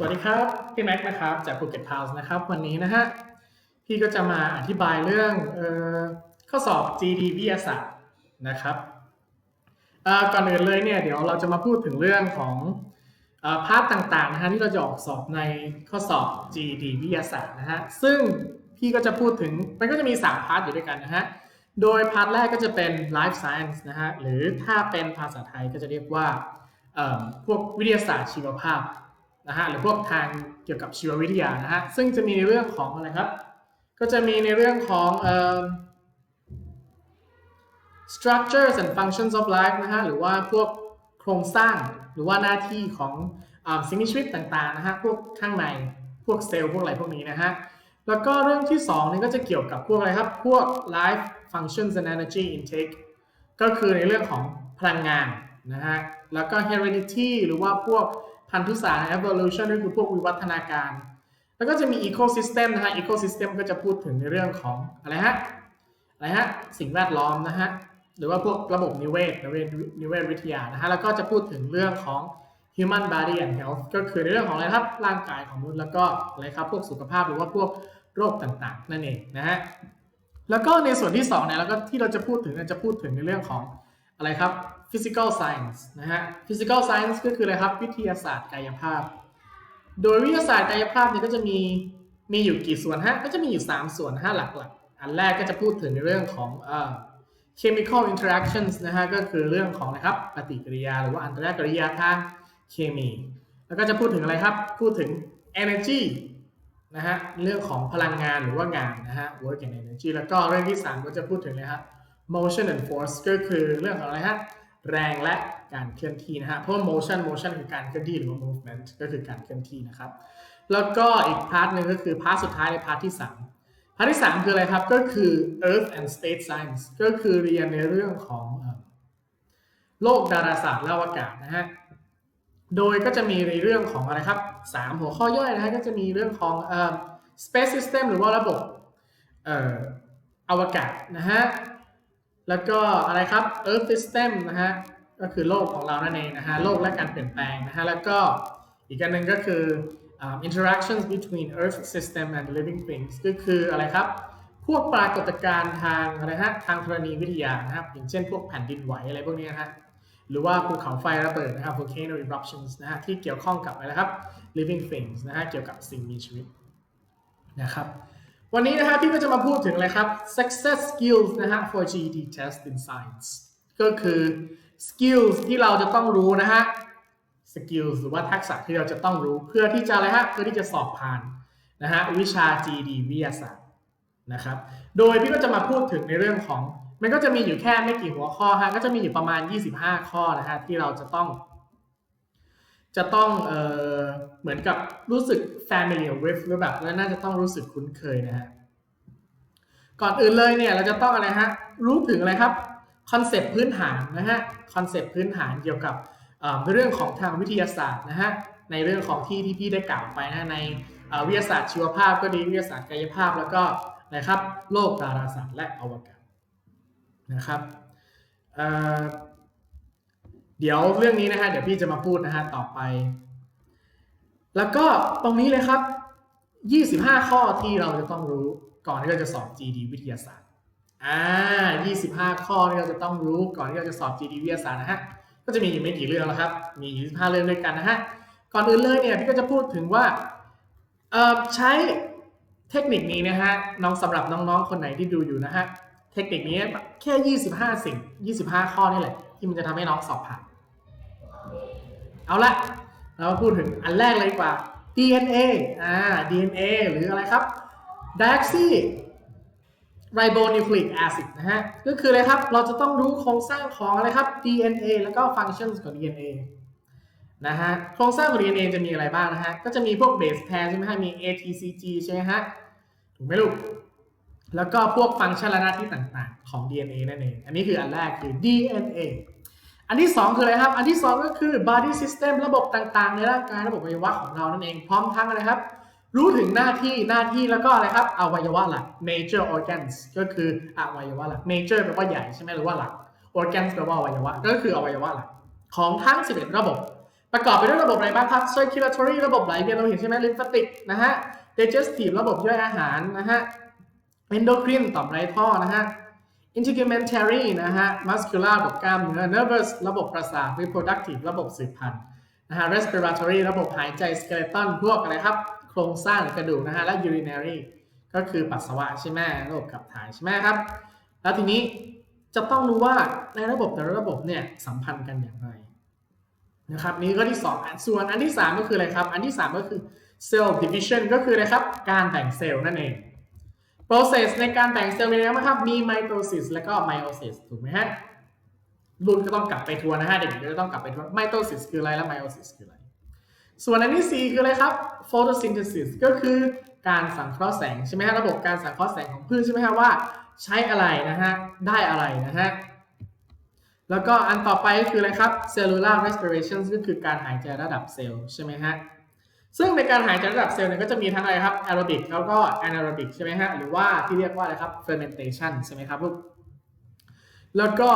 สวัสดีครับ พี่แม็กซ์นะครับ จาก Phuket House นะครับ วันนี้นะฮะ พี่ก็จะมาอธิบายเรื่องเออข้อสอบ GD วิทยาศาสตร์นะครับเอ่อก่อนอื่นเลยเนี่ยเดี๋ยวเราจะมาพูดถึงเรื่องของเอ่อพาร์ทต่างๆนะฮะที่เราจะออกสอบในข้อสอบ GD วิทยาศาสตร์นะฮะซึ่งพี่ก็จะพูดถึงมันก็จะมี 3 พาร์ทอยู่ด้วยกันนะฮะโดยพาร์ทแรกก็จะเป็น Life Science นะฮะหรือถ้าเป็นภาษาไทยก็จะเรียกว่าเอ่อพวกวิทยาศาสตร์ชีวภาพ นะฮะหรือพวกทางเกี่ยวกับชีววิทยานะฮะซึ่งจะมีในเรื่องของอะไรครับ ก็จะมีในเรื่องของเอ่อ structures and functions of life นะฮะหรือว่าพวกโครงสร้างหรือว่าหน้าที่ของอสิ่งมีชีวิตต่างๆนะฮะพวกข้างในพวกเซลล์พวกอะไรพวกนี้นะฮะแล้วก็เรื่องที่2นี่ก็จะเกี่ยวกับพวกอะไรครับ พวก life functions and energy intake ก็คือในเรื่องของพลังงานนะฮะแล้วก็ heredity หรือว่าพวก พันธุศาสาร evolution ก็คือพวกวิวัฒนาการ แล้วก็จะมี ecosystem นะฮะ ecosystem ก็จะพูดถึงในเรื่องของอะไรฮะอะไรฮะสิ่งแวดล้อมนะฮะหรือว่าพวกระบบนิเวศนิเวศนิเวศวิทยานะฮะแล้วก็จะพูดถึงเรื่องของ human body and health ก็คือในเรื่องของอะไรครับร่างกายของมนุษย์แล้วก็อะไรครับพวกสุขภาพหรือว่าพวกโรคต่างๆ นั่นเองนะฮะแล้วก็ในส่วนที่2เนี่ยแล้วก็ที่เราจะพูดถึงจะพูดถึงในเรื่องของ อะไรครับ physical science นะฮะ physical science ก็คืออะไรครับ วิทยาศาสตร์กายภาพ โดยวิทยาศาสตร์กายภาพเนี่ยก็จะมีมีอยู่กี่ส่วนฮะ ก็จะมีอยู่ 3 ส่วนฮะหลักๆ อันแรกก็จะพูดถึงในเรื่องของเอ่อ chemical interactions นะฮะ ก็คือเรื่องของนะครับปฏิกิริยา หรือว่าอันตรกิริยาทางเคมี แล้วก็จะพูดถึงอะไรครับ พูดถึง energy นะฮะ เรื่องของพลังงานหรือว่างานนะฮะ work and energy แล้วก็เรื่องที่ 3 ก็จะพูดถึงเลยครับ motion and force ก็คือเรื่องของอะไรฮะแรงและการเคลื่อนที่นะฮะเพราะ motion motion คือการเคลื่อนที่หรือว่า movement ก็คือการเคลื่อนที่นะครับ แล้วก็อีกพาร์ทหนึ่งก็คือพาร์ทสุดท้ายในพาร์ทที่ 3 พาร์ทที่ 3 คืออะไรครับ ก็คือ earth and space science ก็คือเรียนในเรื่องของโลกดาราศาสตร์และอวกาศนะฮะโดยก็จะมีในเรื่องของอะไรครับ 3 หัวข้อย่อยนะฮะก็จะมีเรื่องของอ space system หรือว่าระบบอออวกาศนะฮะ แล้วก็อะไรครับ Earth System นะฮะ ก็คือโลกของเรานั่นเองนะฮะ โลกและการเปลี่ยนแปลงนะฮะ แล้วก็อีกอันหนึ่งก็คือ interactions between Earth system and living things ก็คืออะไรครับ พวกปรากฏการณ์ทางอะไรฮะ ทางธรณีวิทยานะครับ อย่างเช่นพวกแผ่นดินไหวอะไรพวกนี้นะฮะ หรือว่าภูเขาไฟระเบิดนะครับ volcano eruptions นะฮะ ที่เกี่ยวข้องกับอะไรครับ living things นะฮะ เกี่ยวกับสิ่งมีชีวิตนะครับ วันนี้นะฮะพี่ก็จะมาพูดถึงอะไรครับ success skills นะฮะ for GED test in science ก็คือ skills ที่เราจะต้องรู้นะฮะ skills หรือว่าทักษะที่เราจะต้องรู้เพื่อที่จะอะไรฮะ เพื่อที่จะสอบผ่านนะฮะวิชา GED วิทยาศาสตร์นะครับ โดยพี่ก็จะมาพูดถึงในเรื่องของ มันก็จะมีอยู่แค่ไม่กี่หัวข้อฮะ ก็จะมีอยู่ประมาณ 25 ข้อนะฮะที่เราจะต้อง จะต้องเออเหมือนกับรู้สึก familiar with หรือแบบแล้วน่าจะต้องรู้สึกคุ้นเคยนะฮะก่อนอื่นเลยเนี่ยเราจะต้องอะไรฮะรู้ถึงอะไรครับคอนเซปต์พื้นฐานนะฮะคอนเซปต์พื้นฐานเกี่ยวกับเรื่องของทางวิทยาศาสตร์นะฮะในเรื่องของที่ที่พี่ได้กล่าวไปนะในวิทยาศาสตร์ชีวภาพก็ดีวิทยาศาสตร์กายภาพแล้วก็นะครับโลกดาราศาสตร์และอวกาศนะครับ เดี๋ยวเรื่องนี้นะฮะเดี๋ยวพี่จะมาพูดนะฮะต่อไป แล้วก็ตรงนี้เลยครับ 25 ข้อที่เราจะต้องรู้ก่อนที่เราจะสอบ GD วิทยาศาสตร์อ่า25 ข้อที่เราจะต้องรู้ก่อนที่เราจะสอบ GD วิทยาศาสตร์นะฮะก็จะมีอยู่ไม่กี่เรื่องแล้วครับ มี25เรื่องด้วยกันนะฮะก่อนอื่นเลยเนี่ยพี่ก็จะพูดถึงว่าเอ่อใช้เทคนิคนี้นะฮะน้องสำหรับน้องๆคนไหนที่ดูอยู่นะฮะเทคนิคนี้แค่ 25 สิ่ง 25 ข้อนี่แหละที่มันจะทำให้น้องสอบผ่าน เอาละเรามาพูดถึงอันแรกเลยดีกว่า DNA อ่า DNA หรืออะไรครับ deoxy ribonucleic acid นะฮะ ก็คืออะไรครับ เราจะต้องรู้โครงสร้างของอะไรครับ DNA แล้วก็ functions ของ DNA นะฮะ โครงสร้างของ DNA จะมีอะไรบ้างนะฮะ ก็จะมีพวก base pair ใช่ไหมฮะ มี ATCG ใช่ไหมฮะ ถูกไหมลูก แล้วก็พวกฟังก์ชันและหน้าที่ต่างๆ ของ DNA นั่นเอง อันนี้คืออันแรกคือ DNA อันที่ 2 คืออะไรครับ อันที่ 2 ก็คือ body system ระบบต่างๆ ในร่างกายระบบอวัยวะของเรานั่นเองพร้อมทั้งอะไรครับ รู้ถึงหน้าที่หน้าที่แล้วก็อะไรครับอวัยวะหลัก major organs ก็คืออวัยวะหลัก major แปลว่าใหญ่ใช่ไหมหรือว่าหลัก organs แปลว่าอวัยวะก็คืออวัยวะหลักของทั้ง 11 ระบบ ประกอบไปด้วยระบบอะไรบ้างครับ circulatory ระบบไหลเวียนเราเห็นใช่ไหม lymphatic นะฮะ digestive ระบบย่อยอาหารนะฮะ endocrine ต่อมไรท่อนะฮะ integumentary นะฮะ muscular ระบบกล้ามเนื้อ nervous ระบบประสาท reproductive ระบบสืบพันธุ์นะฮะ respiratory ระบบหายใจ skeleton พวกอะไรครับ โครงสร้างกระดูกนะฮะ และ urinary ก็คือปัสสาวะใช่ไหมระบบขับถ่ายใช่ไหมครับ แล้วทีนี้จะต้องรู้ว่าในระบบแต่ละระบบเนี่ยสัมพันธ์กันอย่างไรนะครับนี่ก็ที่ 2 อันส่วนอันที่ 3 ก็คืออะไรครับ อันที่ 3 ก็คือ cell division ก็คืออะไรครับ การแบ่งเซลล์นั่นเอง process ในการแบ่งเซลล์มีอะไรบ้างครับ มี mitosis แล้วก็ meiosis ถูกไหมฮะ รุ่นก็ต้องกลับไปทวนนะฮะ เด็กๆก็ต้องกลับไปทวน mitosis คืออะไรและ meiosis คืออะไร ส่วนอันที่ 4 คืออะไรครับ photosynthesis ก็คือการสังเคราะห์แสงใช่ไหมฮะ ระบบการสังเคราะห์แสงของพืชใช่ไหมฮะว่าใช้อะไรนะฮะ ได้อะไรนะฮะ แล้วก็อันต่อไปก็คืออะไรครับ cellular respiration ก็คือการหายใจระดับเซลล์ใช่ไหมฮะ ซึ่งในการหายใจระดับเซลล์เนี่ยก็จะมีทั้งอะไรครับ aerobic แล้วก็ anaerobic ใช่ไหมฮะหรือว่าที่เรียกว่าอะไรครับ fermentation ใช่ไหมครับลูกแล้วก็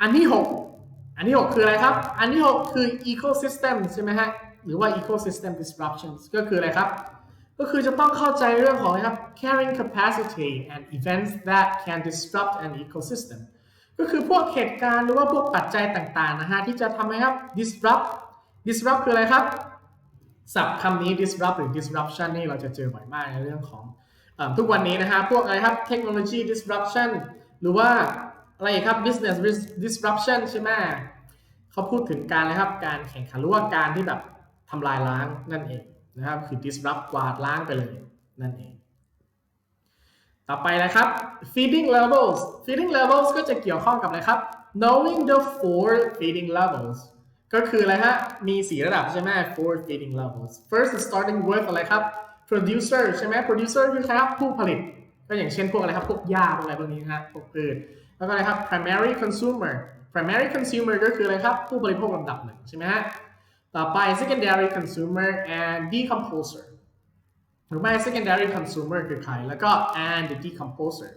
อันที่ 6 อันที่ 6 คืออะไรครับ อันที่ 6 คือ ecosystem ใช่ไหมฮะหรือว่า ecosystem disruptions ก็คืออะไรครับ ก็คือจะต้องเข้าใจเรื่องของนะครับ carrying capacity and events that can disrupt an ecosystem ก็คือพวกเหตุการณ์หรือว่าพวกปัจจัยต่างๆนะฮะที่จะทำให้ครับ disrupt disrupt คืออะไรครับ ศัพท์คำนี้ disrupt หรือ disruption นี่เราจะเจอบ่อยมากในเรื่องของอทุกวันนี้นะฮะพวกอะไรครับ technology disruption หรือว่าอะไรครับ business disruption ใช่ไหมเขาพูดถึงการอะครับการแข่งขันหรือว่าการที่แบบทำลายล้างนั่นเองนะครับคือ disrupt กวาดล้างไปเลยนั่นเอง ต่อไปนะครับ feeding levels feeding levels ก็จะเกี่ยวข้องกับอะไรครับ knowing the four feeding levels ก็คืออะไรฮะ มีสีระดับใช่ไหม four feeding levels first starting with อะไรครับ producer ใช่ไหม producer คือใครครับผู้ผลิต ก็อย่างเช่นพวกอะไรครับ พวกหญ้าพวกอะไรพวกนี้นะพวกพืชแล้วก็อะไรครับ primary consumer primary consumer ก็คืออะไรครับ ผู้บริโภคลำดับหนึ่งใช่ไหมฮะ ต่อไป secondary consumer and decomposer หรือไม่ secondary consumer คือใคร แล้วก็ and the decomposer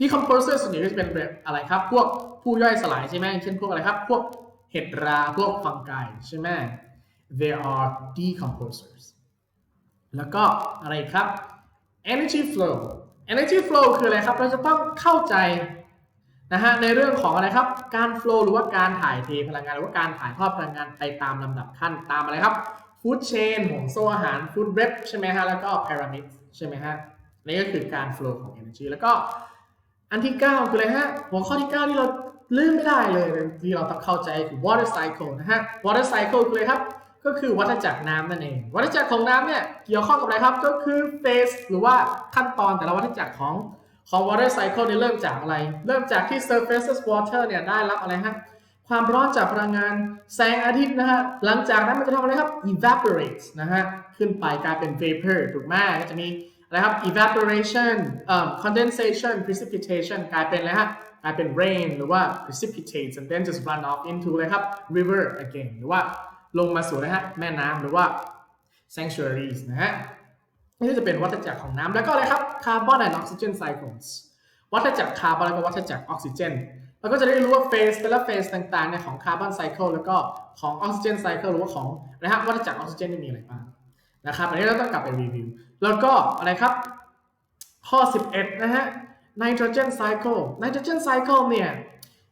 decomposer ส่วนใหญ่ก็จะเป็นแบบอะไรครับ พวกผู้ย่อยสลายใช่ไหมเช่นพวกอะไรครับ พวก ห็ดราพวกฟังไกใช่ไหม they are decomposers แล้วก็อะไรครับ energy flow energy flow คืออะไรครับ เราจะต้องเข้าใจนะฮะในเรื่องของอะไรครับ การ flow หรือว่าการถ่ายเทพลังงาน หรือว่าการถ่ายทอดพลังงานไปตามลำดับขั้นตามอะไรครับ food chain ห่วงโซ่อาหาร food web ใช่ไหมฮะ แล้วก็ pyramid ใช่ไหมฮะ นี่ก็คือการ flow ของ energy แล้วก็อันที่ 9 คืออะไรฮะ หัวข้อที่ 9 ที่เรา ลืมไม่ได้เลยที่เราต้องเข้าใจคือ water cycle นะฮะ water cycle คืออะไรครับ ก็คือวัฏจักรน้ำนั่นเอง วัฏจักรของน้ำเนี่ยเกี่ยวข้องกับอะไรครับ ก็คือ phase หรือว่าขั้นตอนแต่ละวัฏจักรของของ water cycle เนี่ยเริ่มจากอะไร เริ่มจากที่ surface water เนี่ยได้รับอะไรฮะ ความร้อนจากพลังงานแสงอาทิตย์นะฮะ หลังจากนั้นมันจะทำอะไรครับ evaporate นะฮะ ขึ้นไปกลายเป็น vapor ถูกไหมก็จะมีอะไรครับ evaporation เอ่อ condensation precipitation กลายเป็นอะไรฮะ กลายเป็น rain หรือว่า precipitate and then just run off into อะไรครับ river again หรือว่าลงมาสู่นะฮะแม่น้ำหรือว่า sanctuaries นะฮะนี่ก็จะเป็นวัฏจักรของน้ำแล้วก็อะไรครับ carbon and oxygen cycles วัฏจักรคาร์บอนแล้วก็วัฏจักรออกซิเจนเราก็จะได้รู้ว่าเฟสแต่ละเฟสต่างๆในของคาร์บอนไซเคิลแล้วก็ของออกซิเจนไซเคิลหรือว่าของนะฮะวัฏจักรออกซิเจนมีอะไรบ้างนะครับอันนี้เราต้องกลับไปรีวิว แล้วก็อะไรครับ ข้อ 11 นะฮะ ไนโตรเจนไซเคิลไนโตรเจนไซเคิลเนี่ย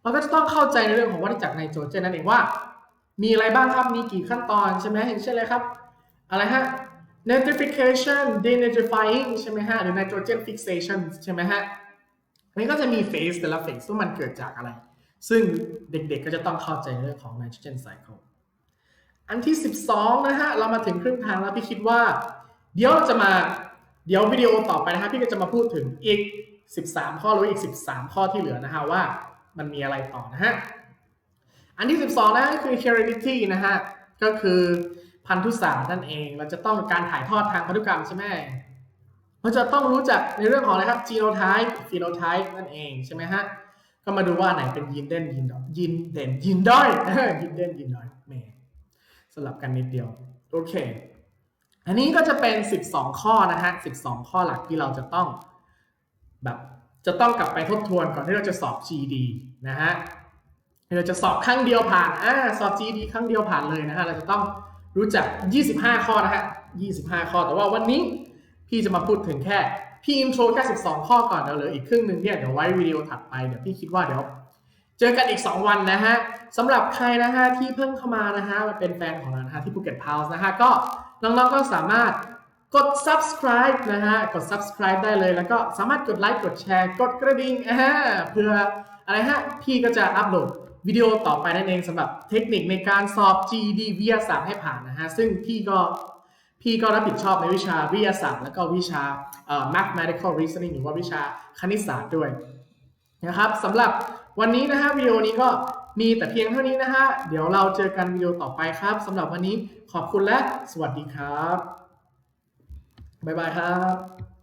เราก็จะต้องเข้าใจในเรื่องของวัฏจักรไนโตรเจนนั่นเองว่า มีอะไรบ้างครับมีกี่ขั้นตอนใช่ไหมอย่างเช่นเลยครับ อะไรฮะ nitrification denitrifying ใช่ไหมฮะหรือ nitrogen fixation ใช่ไหมฮะอันนี้ก็จะมีเฟสแต่ละเฟสว่ามันเกิดจากอะไร ซึ่งเด็กๆก็จะต้องเข้าใจเรื่องของ nitrogen cycle อันที่ 12 นะฮะ เรามาถึงครึ่งทางแล้วพี่คิดว่า เดี๋ยวจะมาเดี๋ยววิดีโอต่อไปนะฮะพี่ก็จะมาพูดถึงอีก 13 ข้อรืออีก 13 ข้อที่เหลือนะฮะว่ามันมีอะไรต่อนะฮะ อันที่ 12 นะคือ heredity นะฮะ ก็คือพันธุศาสตร์นั่นเอง เราจะต้องการถ่ายทอดทางพันธุกรรมใช่ไหมเราจะต้องรู้จักในเรื่องของอะไรครับ genotype phenotype นั่นเองใช่ไหมฮะ ก็มาดูว่าไหนเป็นยีนเด่นยีนด้อยยีนเด่นยีนด้อยยีนเด่นยีนด้อยแหมสลับกันนิดเดียว โอเค อันนี้ก็จะเป็น 12 ข้อนะฮะ 12 ข้อหลักที่เราจะต้อง แบบจะต้องกลับไปทบทวนก่อนที่เราจะสอบ GD นะฮะเราจะสอบครั้งเดียวผ่านอ่าสอบ G.D. ครั้งเดียวผ่านเลยนะฮะเราจะต้องรู้จัก 25 ข้อนะฮะ 25 ข้อ แต่ว่าวันนี้พี่จะมาพูดถึงแค่ พี่อินโทร92ข้อก่อนเดี๋ยวเหลืออีกครึ่งหนึ่งเนี่ยเดี๋ยวไว้วิดีโอถัดไปเดี๋ยวพี่คิดว่าเดี๋ยวเจอกันอีก 2 วันนะฮะสำหรับใครนะฮะที่เพิ่งเข้ามานะฮะมาเป็นแฟนของเรานะฮะที่ภูเก็ตพาวส์นะฮะก็น้องๆก็สามารถ กด subscribe นะฮะ กด subscribe ได้เลย แล้วก็สามารถกดไลค์ กดแชร์ กดกระดิ่งอ่าเพื่ออะไรฮะ พี่ก็จะอัปโหลดวิดีโอต่อไปนั่นเองสำหรับเทคนิคในการสอบ GED วิทยาศาสตร์ให้ผ่านนะฮะ ซึ่งพี่ก็พี่ก็รับผิดชอบในวิชาวิทยาศาสตร์ แล้วก็วิชาเอ่อ mathematical reasoning หรือว่าวิชาคณิตศาสตร์ด้วยนะครับสำหรับวันนี้นะฮะวิดีโอนี้ก็มีแต่เพียงเท่านี้นะฮะเดี๋ยวเราเจอกันวิดีโอต่อไปครับสำหรับวันนี้ขอบคุณและสวัสดีครับ บ๊ายบายครับ